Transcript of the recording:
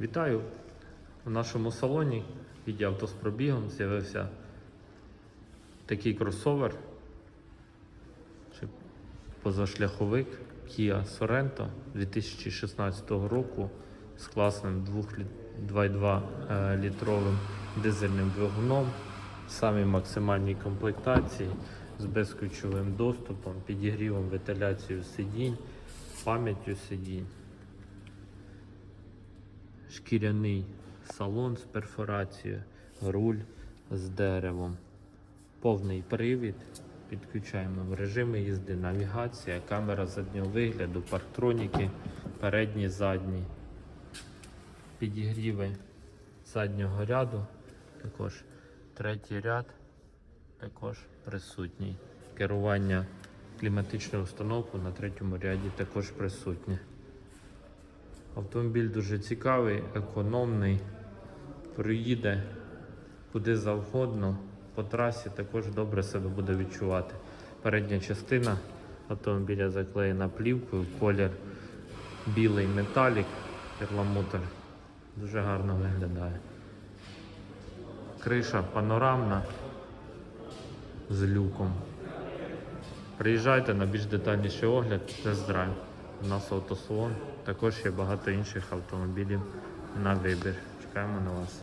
Вітаю! У нашому салоні в віді авто з пробігом з'явився такий кросовер чи позашляховик Kia Sorento 2016 року з класним 2,2 е, літровим дизельним двигуном, в самій максимальній комплектації з безключовим доступом, підігрівом вентиляцією сидінь, пам'яттю сидінь шкіряний салон з перфорацією, руль з деревом, повний привід. Підключаємо в режими їзди, навігація, камера заднього вигляду, парктроніки, передні, задні, підігріви заднього ряду, також третій ряд, також присутній. Керування кліматичною установкою на третьому ряді також присутнє. Автомобіль дуже цікавий, економний, проїде куди завгодно. По трасі також добре себе буде відчувати. Передня частина автомобіля заклеєна плівкою, колір білий металік, перламутр. Дуже гарно виглядає. Криша панорамна з люком. Приїжджайте на більш детальніший огляд, тест-драйв. У нас автосалон, також є багато інших автомобілів на вибір. Чекаємо на вас.